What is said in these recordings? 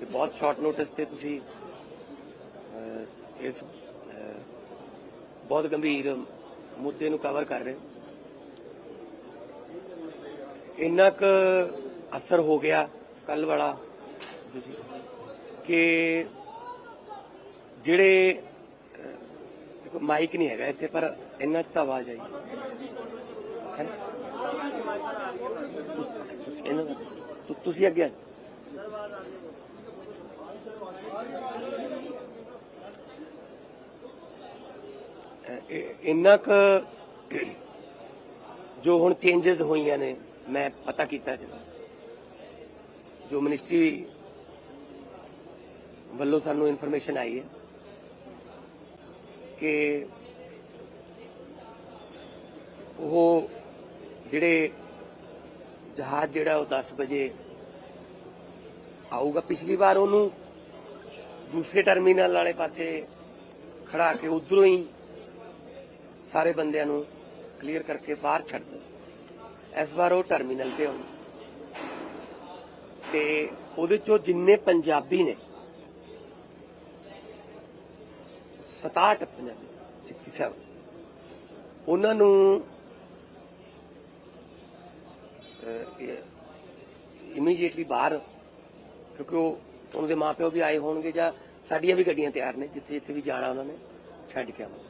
ਕਿ ਬਹੁਤ short notice ਤੇ ਤੁਸੀਂ ਇਸ ਬਹੁਤ ਗੰਭੀਰ ਮੁੱਦੇ ਨੂੰ ਕਵਰ ਕਰ ਰਹੇ ਇੰਨਾ ਕੁ ਅਸਰ ਹੋ ਗਿਆ ਕੱਲ ਵਾਲਾ ਤੁਸੀਂ ਕਿ ਜਿਹੜੇ ਅਹ, ਮਾਈਕ ਨਹੀਂ ਹੈਗਾ ਇੱਥੇ ਪਰ ਇੰਨਾ ਚ ਤਾਂ ਆਵਾਜ਼ ਆਈ। ਹੈ? ਤੁਸੀਂ- ਇਹਨਾਂ ਤੁਸੀਂ ਅੱਗੇ ਆ ਜਾਓ। ਅਹ, ਇਹ- ਇੰਨਾ ਕੁ ਜੋ ਹੁਣ ਚੇਂਜਸ ਹੋਈਆਂ ਨੇ, ਮੈਂ ਪਤਾ ਕੀਤਾ ਜੀ ਜੋ ਮਿਨਿਸਟਰੀ ਵੱਲੋਂ ਸਾਨੂੰ ਇਨਫੋਰਮੇਸ਼ਨ ਆਈ ਹੈ ਕਿ ਉਹ ਜਿਹੜੇ ਜਹਾਜ਼ ਜਿਹੜਾ ਉਹ 10 ਵਜੇ ਆਊਗਾ, ਪਿਛਲੀ ਵਾਰ ਉਹਨੂੰ ਦੂਸਰੇ ਟਰਮੀਨਲ ਵਾਲੇ ਪਾਸੇ ਖੜਾ ਕੇ ਉਧਰੋਂ ਹੀ ਸਾਰੇ ਬੰਦਿਆਂ ਨੂੰ ਕਲੀਅਰ ਕਰਕੇ ਬਾਹਰ ਛੱਡਦਾ ਸੀ। ਇਸ ਵਾਰ ਉਹ ਟਰਮੀਨਲ ਤੇ ਆਉਣਾ। ਤੇ ਉਹਦੇ ਚੋਂ ਜਿੰਨੇ ਪੰਜਾਬੀ ਨੇ 67 ਪੰਜਾਬੀ 67 ਉਹਨਾਂ ਨੂੰ ਇਮੀਡੀਏਟਲੀ ਬਾਹਰ, ਕਿਉਂਕਿ ਉਹ ਉਹਨਾਂ ਦੇ ਮਾਪਿਓ ਵੀ ਆਏ ਹੋਣਗੇ ਜਾਂ ਸਾਡੀਆਂ ਵੀ ਗੱਡੀਆਂ ਤਿਆਰ ਨੇ ਜਿੱਥੇ ਜਿੱਥੇ ਵੀ ਜਾਣਾ ਉਹਨਾਂ ਨੇ, ਛੱਡ ਕੇ ਆਵਾਂਗੇ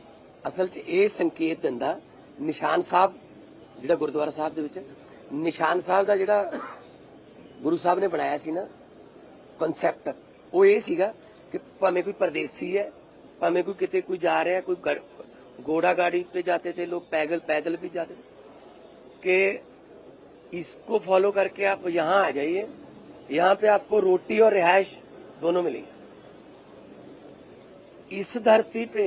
ਅਸਲ 'ਚ ਇਹ ਸੰਕੇਤ ਦਿੰਦਾ ਨਿਸ਼ਾਨ ਸਾਹਿਬ ਜਿਹੜਾ ਗੁਰਦੁਆਰਾ ਸਾਹਿਬ ਦੇ ਵਿੱਚ ਨਿਸ਼ਾਨ ਸਾਹਿਬ ਦਾ ਜਿਹੜਾ ਗੁਰੂ ਸਾਹਿਬ ਨੇ ਬਣਾਇਆ ਸੀ ਨਾ ਕਨਸੈਪਟ ਉਹ ਇਹ ਸੀਗਾ ਕਿ ਭਾਵੇਂ ਕੋਈ ਪਰਦੇਸੀ ਹੈ ਭਾਵੇਂ ਕੋਈ ਕਿਤੇ ਕੋਈ ਜਾ ਰਿਹਾ ਕੋਈ ਗੜ- घोड़ा गाड़ी पे जाते थे लोग पैदल पैदल भी जाते थे कि इसको फॉलो करके आप यहाँ आ जाइए यहाँ पे आपको रोटी और रिहायश दोनों मिलेगी इस धरती पे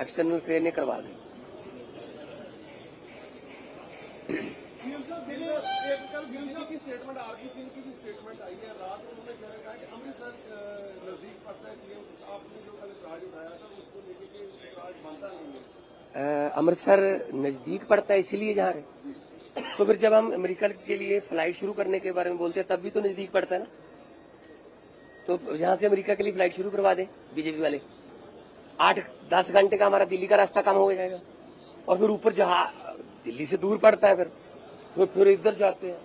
एक्सटर्नल फेयर ने करवा दी। अमृतसर नज़दीक पड़ता है, इसीलिए जहाँ तो फिर जब हम अमेरिका के लिए फ़्लाइट शुरू करने के बारे में बोलते हैं, तब भी तो नज़दीक पड़ता है ना? तो यहाँ से अमेरिका के लिए फ़्लाइट शुरू करवा दें, बीजेपी वाले। आठ, दस घंटे का हमारा दिल्ली का रास्ता कम हो जाएगा। और फिर ऊपर जहा, दिल्ली से दूर पड़ता है फिर। तो फिर इधर जाते हैं।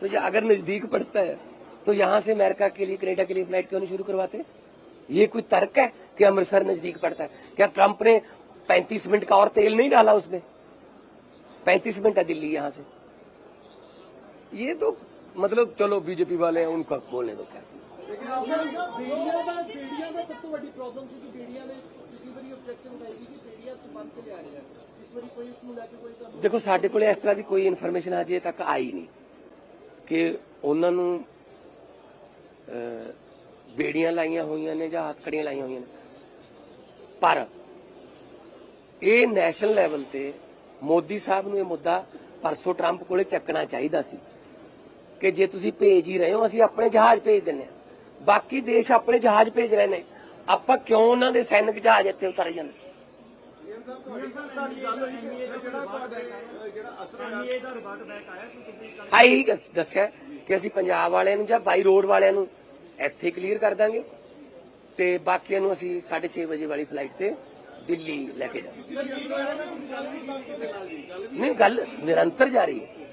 तो ये अगर नज़दीक पड़ता है तो यहाँ से अमेरिका के लिए, कनेडा के लिए फ़्लाइट क्यों नहीं शुरू करवाते? ये कोई तर्क है कि अमृतसर नज़दीक पड़ता है? क्या ट्रंप ने पैंतीस मिनट का और तेल नहीं डाला उसमें? पैंतीस मिनट है दिल्ली यहाँ से। ये तो मतलब चलो बीजेपी वाले हैं, उनका बोलने तो क्या? लेकिन ਦੇਖੋ, ਸਾਡੇ ਕੋਲੇ ਇਸ ਤਰ੍ਹਾਂ ਦੀ ਕੋਈ ਇਨਫੋਰਮੇਸ਼ਨ ਅਜੇ ਤੱਕ ਆਈ ਨਹੀਂ ਕਿ ਉਹਨਾਂ ਨੂੰ ਬੇੜੀਆਂ ਲਾਈਆਂ ਹੋਈਆਂ ਨੇ ਜਾਂ ਹੱਥਕੜੀਆਂ ਲਾਈਆਂ ਹੋਈਆਂ ਨੇ। ਪਰ ਇਹ ਨੈਸ਼ਨਲ ਲੈਵਲ ਤੇ ਮੋਦੀ ਸਾਹਿਬ ਨੂੰ ਇਹ ਮੁੱਦਾ ਪਰਸੋਂ ਟਰੰਪ ਕੋਲੇ ਚੱਕਣਾ ਚਾਹੀਦਾ ਸੀ ਕਿ ਜੇ ਤੁਸੀਂ ਭੇਜ ਹੀ ਰਹੇ ਹੋ, ਅਸੀਂ ਆਪਣੇ ਜਹਾਜ਼ ਭੇਜ ਦਿੰਨੇ ਆ ਬਾਕੀ ਦੇਸ਼ ਆਪਣੇ ਜਹਾਜ਼ ਭੇਜ ਰਹੇ ਨੇ। ਆਪਾਂ ਕਿਉਂ ਉਹਨਾਂ ਦੇ ਸੈਨਿਕ ਜਹਾਜ਼ ਇੱਥੇ ਉਤਾਰੇ ਜਾਂਦੇ? ਸਾਹਿਬ ਤੁਹਾਡੀ ਤੁਹਾਡੀ ਗੱਲ ਹੋਈ ਕਿ ਜਿਹੜਾ ਤੁਹਾਡੇ ਅਹ, ਜਿਹੜਾ ਅਸਰ ਹੋਇਆ ਇਹ ਦਾ ਰਿਵਰਟ ਬੈਕ ਆਇਆ ਕਿ ਤੁਸੀਂ ਕੱਲ੍ਹ ਹਾਂ ਇਹੀ ਦੱਸ- ਦੱਸਿਆ ਕਿ ਅਸੀਂ ਪੰਜਾਬ ਵਾਲਿਆਂ ਨੂੰ ਜਾਂ ਬਾਈ ਰੋਡ ਵਾਲਿਆਂ ਨੂੰ ਇੱਥੇ ਕਲੀਅਰ ਕਰ ਦਾਂਗੇ ਤੇ ਬਾਕੀਆਂ ਨੂੰ ਅਸੀਂ 6:30 ਵਜੇ ਵਾਲੀ ਫਲਾਈਟ ਤੇ ਦਿੱਲੀ ਲੈ ਕੇ ਜਾਵਾਂਗੇ। ਗੱਲ ਵੀ ਦੱਸੋ ਦੇ ਨਹੀਂ ਗੱਲ ਨਿਰੰਤਰ ਜਾਰੀ ਹੈ।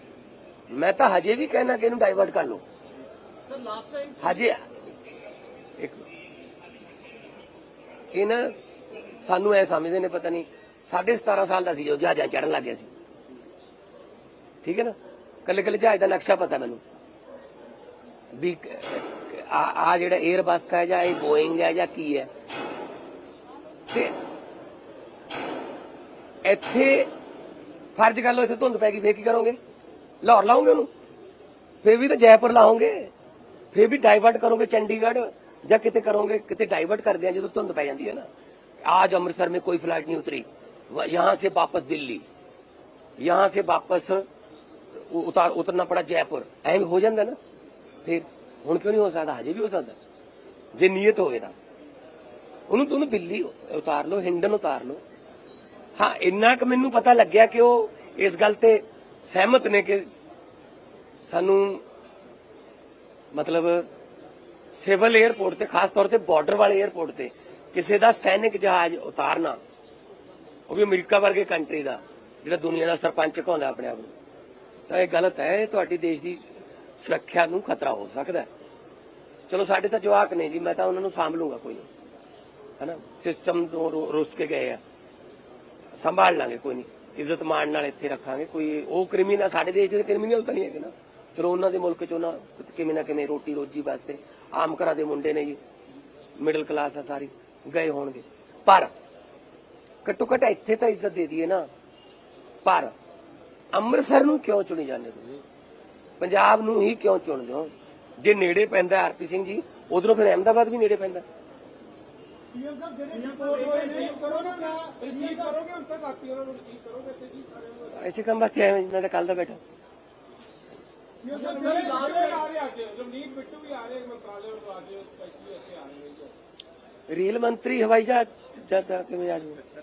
ਮੈਂ ਤਾਂ ਹਜੇ ਵੀ ਕਹਿਣਾ ਕਿ ਇਹਨੂੰ ਡਾਈਵਰਟ ਕਰ ਲਓ। ਸਰ ਲਾਸਟ ਟਾਈਮ ਹਜੇ ਇੱਕ ਇਹ ਸਾਨੂੰ ਐ ਸਮਝਦੇ ਨੇ ਪਤਾ ਨਹੀਂ 17.5 ਸਾਲ ਦਾ ਸੀ ਜੋ ਜਹਾਜ਼ਾਂ ਚੜਨ ਲੱਗ ਗਿਆ ਸੀ। ਠੀਕ ਹੈ ਨਾ? ਕੱਲੇ ਕੱਲੇ ਜਹਾਜ਼ ਦਾ ਨਕਸ਼ਾ ਪਤਾ ਮੈਨੂੰ। ਵੀ ਆ ਜਿਹੜਾ 에ਅਰਬਸ ਹੈ ਜਾਂ ਇਹ ਬੋਇੰਗ ਹੈ ਜਾਂ ਕੀ ਹੈ। ਤੇ ਇੱਥੇ ਫਰਜ਼ ਕਰ ਲਓ ਇੱਥੇ ਧੁੰਦ ਪੈ ਗਈ, ਫੇਰ ਕੀ ਕਰੋਗੇ? ਲਾਹੌਰ ਲਾਉਂਗੇ ਉਹਨੂੰ? ਫੇਰ ਵੀ ਤਾਂ ਜੈਪੁਰ ਲਾਉਂਗੇ ਫੇਰ ਵੀ ਡਾਈਵਰਟ ਕਰੋਗੇ ਚੰਡੀਗੜ੍ਹ ਜਾਂ ਕਿਤੇ ਕਰੋਗੇ, ਕਿਤੇ ਡਾਈਵਰਟ ਕਰਦੇ ਆ ਜਦੋਂ ਧੁੰਦ ਪੈ ਜਾਂਦੀ ਹੈ ਨਾ। आज ਅੰਮ੍ਰਿਤਸਰ में ਕੋਈ ਫਲਾਈਟ ਨਹੀਂ ਉਤਰੀ। यहाँ से वापस दिल्ली। यहाँ से वापस उतार उतरना पड़ा जयपुर। ਐਂ ਹੋ ਜਾਂਦਾ ਨਾ ਫਿਰ ਹੁਣ ਕਿਉਂ ਨਹੀਂ ਹੋ ਸਕਦਾ ਹਜੇ ਵੀ ਹੋ ਸਕਦਾ ਜੇ ਨੀਅਤ ਹੋਵੇ ਤਾਂ ਉਹਨੂੰ ਤੁਹਾਨੂੰ ਦਿੱਲੀ ਉਤਾਰ ਲਓ ਹਿੰਡਨ ਉਤਾਰ ਲਓ ਹਾਂ ਇੰਨਾ ਕਿ ਮੈਨੂੰ ਪਤਾ ਲੱਗਿਆ ਕਿ ਉਹ ਇਸ ਗੱਲ ਤੇ ਸਹਿਮਤ ਨੇ ਕਿ ਸਾਨੂੰ ਮਤਲਬ ਸਿਵਲ 에ਅਰਪੋਰਟ ਤੇ ਖਾਸ ਤੌਰ ਤੇ ਬਾਰਡਰ ਵਾਲੇ 에ਅਰਪੋਰਟ ਤੇ ਕਿਸੇ ਦਾ ਸੈਨਿਕ ਜਹਾਜ਼ ਉਤਾਰਨਾ ਉਹ ਵੀ ਅਮਰੀਕਾ ਵਰਗੇ ਕੰਟਰੀ ਦਾ, ਜਿਹੜਾ ਦੁਨੀਆ ਦਾ ਸਰਪੰਚ ਕਹਾਉਂਦਾ ਆਪਣੇ ਆਪ ਨੂੰ। ਤਾਂ ਇਹ ਗਲਤ ਹੈ, ਇਹ ਤੁਹਾਡੀ ਦੇਸ਼ ਦੀ ਸੁਰੱਖਿਆ ਨੂੰ ਖਤਰਾ ਹੋ ਸਕਦਾ ਹੈ। ਚਲੋ, ਸਾਡੇ ਤਾਂ ਜਵਾਕ ਨੇ ਜੀ, ਮੈਂ ਤਾਂ ਉਹਨਾਂ ਨੂੰ ਸਾਂਭ ਲੂੰਗਾ ਕੋਈ ਨਹੀਂ। ਹੈਨਾ? ਸਿਸਟਮ ਤੋਂ ਰੁੱਸ ਕੇ ਗਏ ਆ। ਸੰਭਾਲ ਲਾਂਗੇ ਕੋਈ ਨਹੀਂ। ਇੱਜ਼ਤ ਮਾਣ ਨਾਲ ਇੱਥੇ ਰੱਖਾਂਗੇ, ਕੋਈ ਉਹ ਕ੍ਰਿਮੀਨਲ ਸਾਡੇ ਦੇਸ਼ ਦੇ ਕ੍ਰਿਮੀਨਲ ਤਾਂ ਨਹੀਂ ਹੈਗੇ ਨਾ। ਚਲੋ, ਉਹਨਾਂ ਦੇ ਮੁਲਕ ਚ ਉਹਨਾਂ ਕਿਵੇਂ ਨਾ ਕਿਵੇਂ ਰੋਟੀ ਰੋਜੀ ਵਾਸਤੇ, ਆਮ ਘਰਾਂ ਦੇ ਮੁੰਡੇ ਨੇ ਜੀ ਮਿਡਲ ਕਲਾਸ ਆ ਸਾਰੀ, ਗਏ ਹੋਣਗੇ। ਪਰ ਘੱਟੋ ਘੱਟ ਇੱਥੇ ਤਾਂ ਇੱਜ਼ਤ ਦੇ ਦਈਏ ਨਾ। ਪਰ ਅੰਮ੍ਰਿਤਸਰ ਨੂੰ ਕਿਉਂ ਚੁਣੀ ਜਾਂਦੇ ਤੁਸੀਂ? ਪੰਜਾਬ ਨੂੰ ਹੀ ਕਿਉਂ ਚੁਣਦੇ ਹੋ? ਜੇ ਨੇੜੇ ਪੈਂਦਾ ਆਰਪੀ ਸਿੰਘ ਜੀ ਉਧਰੋਂ ਫਿਰ ਅਹਿਮਦਾਬਾਦ ਵੀ ਨੇੜੇ ਪੈਂਦਾ। ਸੀਐਮ ਸਾਹਿਬ ਜਿਹੜੇ ਰਿਪੋਰਟ ਹੋਏ ਨੇ ਕਰੋ ਨਾ ਰਿਸੀਵ ਕਰੋਗੇ ਹੁਣ ਸਰ ਰਾਤੀ ਉਹਨਾਂ ਨੂੰ ਰਿਸੀਵ ਕਰੋਗੇ ਇੱਥੇ ਜੀ ਸਾਰਿਆਂ ਨੂੰ ਐਸੇ ਕੰਮ ਵਾਸਤੇ ਆਏ ਜੀ, ਮੈਂ ਤਾਂ ਕੱਲ ਦਾ ਬੈਠਾ। ਸੀਐਮ ਸਾਹਿਬ ਸਾਰੇ ਲਾਸਟ ਆ ਰਹੇ ਅੱਜ ਰਵਨੀਤ ਬਿੱਟੂ ਵੀ ਆ ਰਹੇ ਮੰਤਰਾਲੇ ਤੋਂ ਅੱਜ ਸਪੈਸ਼ਲੀ ਇੱਥੇ ਆ ਰਹੇ ਨੇ ਰੇਲ ਮੰਤਰੀ ਹਵਾਈ ਜਹਾਜ਼ ਜਾਂਦਾ ਕਿਵੇਂ ਆ ਜੂਗਾ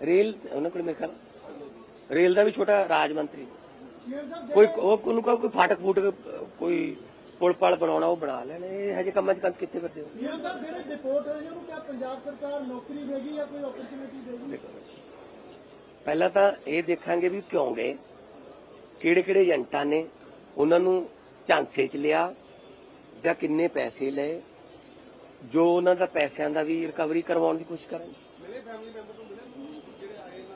ਰੇਲ ਉਹਨਾਂ ਕੋਲ ਮੇਰੇ ਖਿਆਲ ਰੇਲ ਦਾ ਵੀ ਛੋਟਾ ਰਾਜ ਮੰਤਰੀ। ਕੋਈ ਉਹ ਉਹਨੂੰ ਕਹੋ ਕੋਈ ਫਾਟਕ ਫੂਟਕ ਕੋਈ ਪੁਲ ਪਲ ਬਣਾਉਣਾ ਉਹ ਬਣਾ ਲੈਣ। ਇਹ ਹਜੇ ਕੰਮਾਂ 'ਚ ਕੰਮ ਕਿੱਥੇ ਕਰਦੇ ਹੋ? ਸੀਐਮ ਸਾਹਿਬ ਜਿਹੜੇ ਰਿਪੋਰਟ ਹੋਏ ਨੇ ਉਹਨੂੰ ਕਿਹਾ ਪੰਜਾਬ ਸਰਕਾਰ ਨੌਕਰੀ ਦੇਗੀ ਜਾਂ ਕੋਈ ਓਪਰਚੁਨਿਟੀ ਦੇਗੀ? ਦੇਖੋ ਪਹਿਲਾਂ ਤਾਂ ਇਹ ਦੇਖਾਂਗੇ ਵੀ ਕਿਉਂ ਗਏ। ਕਿਹੜੇ ਕਿਹੜੇ ਏਜੰਟਾਂ ਨੇ ਉਹਨਾਂ ਨੂੰ ਝਾਂਸੇ 'ਚ ਲਿਆ ਜਾਂ ਕਿੰਨੇ ਪੈਸੇ ਲਏ ਜੋ ਉਹਨਾਂ ਦਾ ਪੈਸਿਆਂ ਦਾ ਵੀ ਰਿਕਵਰੀ ਕਰਵਾਉਣ ਦੀ ਕੋਸ਼ਿਸ਼ ਕਰਾਂਗੇ ਮਿਲੇ ਫੈਮਿਲੀ ਮੈਂਬਰ ਨੂੰ ਮਿਲੇ ਜਿਹੜੇ ਆਏ ਨਾ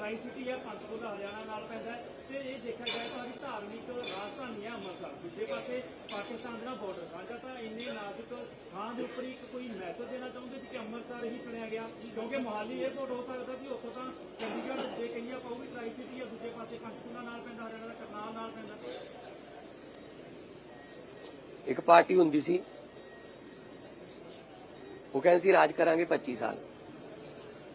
ਟਰਾਈ ਸਿਟੀ ਹੈ ਪੰਚਕੂਲਾ ਹਰਿਆਣਾ ਨਾਲ ਪੈਂਦਾ ਹੈ। ਤੇ ਇਹ ਦੇਖਿਆ ਜਾਏ ਤਾਂ ਵੀ ਧਾਰਮਿਕ ਰਾਜਧਾਨੀ ਹੈ ਅੰਮ੍ਰਿਤਸਰ। ਦੂਜੇ ਪਾਸੇ ਪਾਕਿਸਤਾਨ ਦਾ ਬਾਰਡਰ ਸਾਂਝਾ ਤਾਂ ਇੰਨੇ ਨਾਜ਼ੁਕ ਥਾਂ ਦੇ ਉੱਪਰ ਇੱਕ ਕੋਈ ਮੈਸੇਜ ਦੇਣਾ ਚਾਹੁੰਦੇ ਸੀ ਕਿ ਅੰਮ੍ਰਿਤਸਰ ਹੀ ਚੁਣਿਆ ਗਿਆ। ਕਿਉਂਕਿ ਮੁਹਾਲੀ 에ਅਰਪੋਰਟ ਹੋ ਸਕਦਾ ਸੀ, ਉੱਥੋਂ ਤਾਂ ਚੰਡੀਗੜ੍ਹ ਜੇ ਕਹੀਏ ਆਪਾਂ, ਉਹ ਵੀ ਟਰਾਈ ਸਿਟੀ ਹੈ। ਦੂਜੇ ਪਾਸੇ ਪੰਚਕੂਲਾ ਨਾਲ ਪੈਂਦਾ, ਹਰਿਆਣਾ ਦਾ ਕਰਨਾਲ ਨਾਲ ਪੈਂਦਾ। ਇੱਕ ਪਾਰਟੀ ਹੁੰਦੀ ਸੀ, ਉਹ ਕਹਿੰਦੇ ਸੀ, ਰਾਜ ਕਰਾਂਗੇ 25 ਸਾਲ।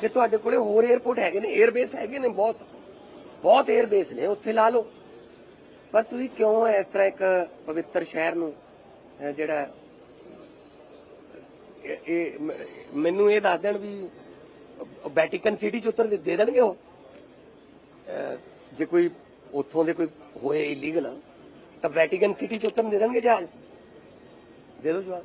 ਕਿ ਤੁਹਾਡੇ ਕੋਲੇ ਹੋਰ 에어ਪੋਰਟ ਹੈਗੇ ਨੇ 에ਅਰਬੇਸ ਹੈਗੇ ਨੇ ਬਹੁਤ। ਬਹੁਤ 에ਅਰਬੇਸ ਨੇ, ਉੱਥੇ ਲਾ ਲਓ। ਪਰ ਤੁਸੀਂ ਕਿਉਂ ਇਸ ਤਰ੍ਹਾਂ ਇੱਕ ਪਵਿੱਤਰ ਸ਼ਹਿਰ ਨੂੰ ਜਿਹੜਾ, ਇਹ ਮੈਨੂੰ ਇਹ ਦੱਸ ਦੇਣ ਵੀ ਵੈਟੀਕਨ ਸਿਟੀ ਚ ਉਤਰ ਦੇ ਦੇਣਗੇ ਉਹ? ਜੇ ਕੋਈ ਉੱਥੋਂ ਦੇ ਕੋਈ ਹੋਏ ਇਲੀਗਲ ਤਾਂ ਵੈਟੀਕਨ ਸਿਟੀ ਚ ਉਤਰ ਦੇ ਦੇਣਗੇ ਜਹਾਜ਼? ਦੇ ਦੋ ਜਵਾਬ।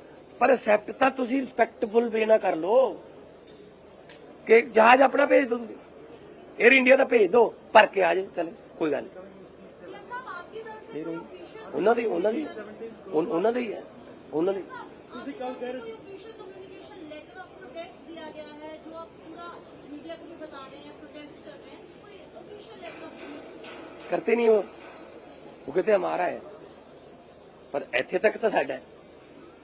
ਪਰ ਅਸੈਪਟ ਤਾਂ ਤੁਸੀਂ ਰਿਸਪੈਕਟਫੁਲ ਵੇ ਨਾ ਕਰ ਲੋ ਕਿ ਜਹਾਜ਼ ਆਪਣਾ ਭੇਜ ਦਿਓ ਤੁਸੀਂ। 에ਅਰ ਇੰਡੀਆ ਦਾ ਭੇਜ ਦਿਓ ਭਰ ਕੇ ਆ ਜਾਓ। ਚੱਲ ਕੋਈ ਗੱਲ ਨਹੀਂ ਉਹਨਾਂ ਦੀ ਉਹਨਾਂ ਦੀ ਉਹਨਾਂ ਦੀ ਹੈ। ਉਹਨਾਂ ਦੀ। ਤੁਸੀਂ ਕੱਲ ਕਹਿ ਰਹੇ ਸੀ official communication letter of protest दिया गया है ਇੱਥੇ ਤੱਕ ਤਾਂ ਸਾਡਾ ਹੈ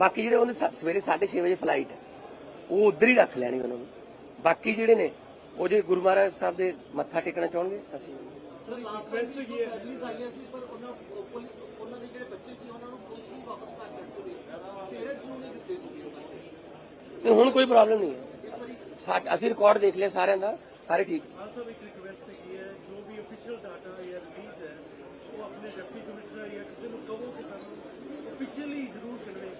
ਬਾਕੀ ਜਿਹੜੇ ਉਹਨੇ ਸਵੇਰੇ 6:30 ਵਜੇ ਫਲਾਈਟ ਹੈ ਉਹ ਉਧਰ ਹੀ ਰੱਖ ਲੈਣੀ ਉਹਨਾਂ ਨੂੰ। ਬਾਕੀ ਜਿਹੜੇ ਨੇ ਉਹ ਜੇ ਗੁਰੂ ਮਹਾਰਾਜ ਸਾਹਿਬ ਦੇ ਮੱਥਾ ਟੇਕਣਾ ਚਾਹਣਗੇ ਅਸੀਂ ਨਹੀਂ ਹੁਣ ਕੋਈ ਪ੍ਰੋਬਲਮ ਨਹੀਂ ਹੈ। ਅਸੀਂ ਰਿਕਾਰਡ ਦੇਖ ਲਿਆ ਸਾਰਿਆਂ ਦਾ ਸਾਰੇ ਠੀਕ। ਆਲਸੋ ਇੱਕ ਰਿਕਵੈਸਟ ਕੀ ਹੈ ਜੋ ਵੀ ਅਫੀਸ਼ੀਅਲ ਡਾਟਾ ਜਾਂ ਰਿਲੀਜ਼ ਹੈ ਉਹ ਆਪਣੇ ਡਿਪਟੀ ਕਮਿਸ਼ਨਰ ਜਾਂ ਕਿਸੇ ਨੂੰ ਕਹੋ ਕਿ ਸਾਨੂੰ ਅਫੀਸ਼ੀਅਲੀ ਜ਼ਰੂਰ ਕਨਵੇ ਕਰਨ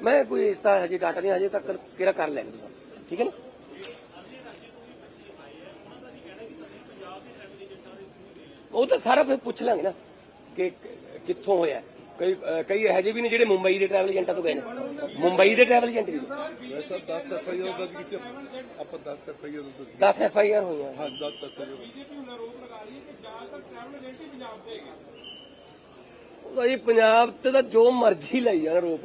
ਮੈਂ ਕੋਈ ਇਸ ਤਰ੍ਹਾਂ ਹਜੇ ਡਾਟਾ ਨਹੀਂ ਹਜੇ ਤੱਕ ਕਿਹੜਾ ਕਰ ਤੁਸੀਂ ਠੀਕ ਹੈ ਨਾ? ਉਹ ਤਾਂ ਸਾਰਾ ਫਿਰ ਪੁੱਛ ਲਾਂਗੇ ਨਾ ਕਿ ਕਿੱਥੋਂ ਹੋਇਆ। ਕਈ ਕਈ ਇਹੋ ਜਿਹੇ ਵੀ ਨੇ ਜਿਹੜੇ ਮੁੰਬਈ ਦੇ ਟਰੈਵਲ ਏਜੰਟਾਂ ਤੋਂ ਗਏ ਨੇ। ਮੁੰਬਈ ਦੇ ਟਰੈਵਲ ਏਜੰਟ ਵੀ ਵੈਸੇ 10 ਐਫ ਆਈ ਆਰ ਦਰਜ ਕੀਤੀ ਆਪਾਂ 10 ਐਫ ਆਈ ਆਰ ਦਰਜ 10 ਐਫ ਆਈ ਆਰ ਹੋਈਆਂ। ਹਾਂ 10 ਐਫ ਆਈ ਆਰ। ਬੀਜੇਪੀ ਹੁਣ ਆਰੋਪ ਲਗਾ ਰਹੀ ਹੈ ਕਿ ਜ਼ਿਆਦਾਤਰ ਟਰੈਵਲ ਏਜੰਟ ਹੀ ਪੰਜਾਬ ਦੇ ਹੈਗੇ ਤੇ ਤਾਂ ਜੋ ਮਰਜ਼ੀ ਲਈ ਜਾਣ ਰੋਪ